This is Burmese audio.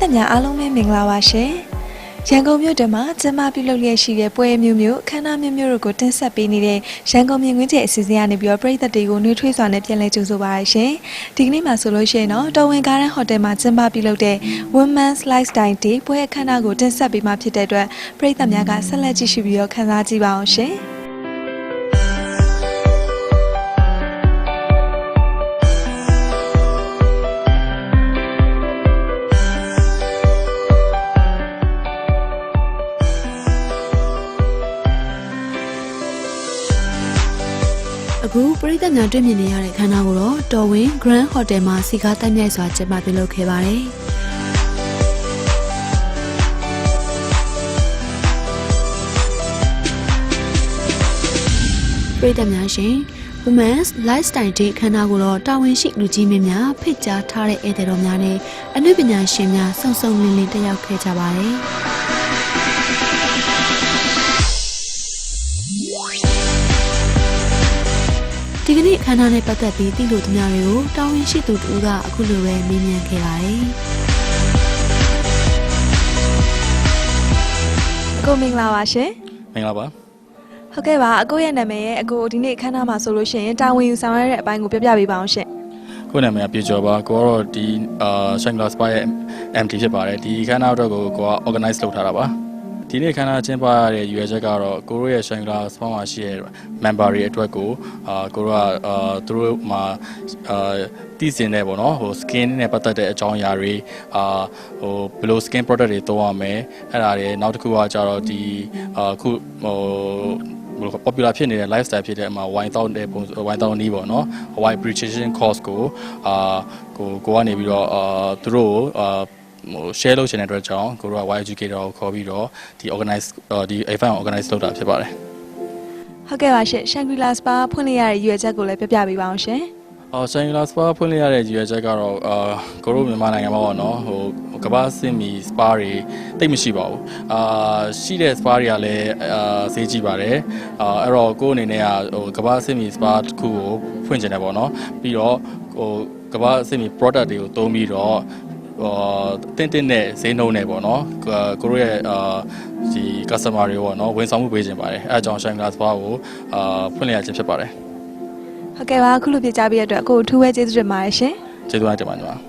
သက်များအားလုံးပဲမင်္ဂလာပါရှင်။ရန်ကုန်မြို့တွင်မှာကျင်းပပြုလုပ်လျက်ရှိတဲ့ပွဲမျိုးမျိုးအခမ်းအနားမျိုးမျိုးတို့ကိုတင်ဆက်ပေးနေတဲ့ရန်ကုန်မြင်ကွင်းကျအစီအစဉ်ကနေပြီးတော့ပြည်သက်တွေကိုနှွေးထွေးစွာနဲ့ပြန်လည်ကြိုဆိုပါရရှင်။ဒီကနေ့မှာဆိုလို့ရှိရင်တော့တော်ဝင်ကားရန်ဟိုတယ်မှာကျင်းပပြုလုပ်တဲ့ Women's Lifestyle Day ပွဲအခမ်းအနားကိုတင်ဆက်ပေးမှဖြစ်တဲ့အတွက်ပြည်သက်များကဆက်လက်ကြည့်ရှုပြီးတော့ခံစားကြည့်ပါအောင်ရှင်။ အခုပြည်သက်များတွေ့မြင်နေရတဲ့ခန်းနာကိုတော့တော်ဝင် Grand Hotel မှာစီကားတက်မြိုက်စွာကျင်းပပြုလုပ်ခဲ့ပါတယ်။ပြည်သက်များရှင် Women's Lifestyle Day ခန်းနာကိုတော့တာဝန်ရှိလူကြီးမင်းများဖိတ်ကြားထားတဲ့ဧည့်သည်တော်များနဲ့အနုပညာရှင်များစုံစုံလင်လင်တက်ရောက်ခဲ့ကြပါတယ်။ ဒီကနေ့အခမ်းအနားနဲ့ပတ်သက်ပြီးသိလို့သူများတွေကိုတာဝန်ရှိသူတူကအခုလိုပဲမေးမြန်းခဲ့ပါတယ်အကိုမင်္ဂလာပါရှင်မင်္ဂလာပါ။ဟုတ်ကဲ့ပါအကိုရဲ့နာမည်ရဲ့အကိုဒီနေ့အခမ်းအနားမှာဆိုလို့ရှိရင်တာဝန်ယူဆောင်ရတဲ့အပိုင်းကိုပြောပြပေးပါအောင်ရှင်ကိုယ့်နာမည်ကပြေကျော်ပါကိုကတော့ဒီအာဆိုင်ကလာစပါရဲ့ MT ဖြစ်ပါတယ်ဒီခန်းနောက်တော့ကိုကိုက organize လုပ်ထားတာပါ ဒီနေ့ခန်းနာကျင်းပရတဲ့ရွေချက်ကတော့ကိုတို့ရဲ့ဆိုင်ကလာစပါမှာရှိတဲ့ member တွေအတွက်ကိုအာကိုတို့ကအာသူတို့မှာအာတည်စင်တဲ့ပေါ့နော်ဟို skin နဲ့ပတ်သက်တဲ့အကြောင်းအရာတွေအာဟိုဘယ်လို skin product တွေသုံးရမယ်အဲ့ဒါတွေနောက်တစ်ခုကကြတော့ဒီအာခုဟိုဘယ်လို popular ဖြစ်နေတဲ့ lifestyle ဖြစ်တဲ့အမှာ wine တောက်တဲ့ပုံ wine တောက်နီးပေါ့နော် wine appreciation course ကိုအာကိုကိုကနေပြီးတော့အာသူတို့ကိုအာ ဟို share လုပ်ချင်တဲ့အတွက်ကြောင့်ကိုတို့က wine educator ကိုခေါ်ပြီးတော့ဒီ organize အာဒီ event ကို organize လုပ်တာဖြစ်ပါတယ်။ဟုတ်ကဲ့ပါရှင်ရှန်ဂရီလာစပါဖွင့်လိုက်ရတဲ့ရွေချက်ကိုလည်းပြောပြပေးပါအောင်ရှင်အော်ဆိုင်လာစပါဖွင့်လိုက်ရတဲ့ရည်ရွယ်ချက်ကတော့အာကိုတို့မြန်မာနိုင်ငံမှာပေါ့နော်ဟိုကမ္ဘာစင်မီစပါတွေတိတ်မရှိပါဘူးအာရှိတဲ့စပါတွေကလည်းအာဈေးကြီးပါတယ်အာအဲ့တော့ကိုယ့်အနေနဲ့ကဟိုကမ္ဘာစင်မီစပါတစ်ခုကိုဖွင့်ချင်တယ်ပေါ့နော်ပြီးတော့ဟိုကမ္ဘာစင်မီ product တွေကိုသုံးပြီးတော့ဟို တင်းတင်းနဲ့ဈေးနှုန်းနဲ့ပေါ့နော်ကိုကိုတို့ရဲ့အာဒီ customer တွေပေါ့နော်ဝန်ဆောင်မှုပေးခြင်းပါတယ်အဲအကြောင်းဆိုင်လာစပါကိုအာဖွင့်လိုက်ရခြင်းဖြစ်ပါတယ်။ဟုတ်ကဲ့ပါအခုလိုပြကြပေးတဲ့အတွက်အကိုအထူးပဲကျေးဇူးတင်ပါတယ်ရှင်။ကျေးဇူးတင်ပါတယ်ညီမ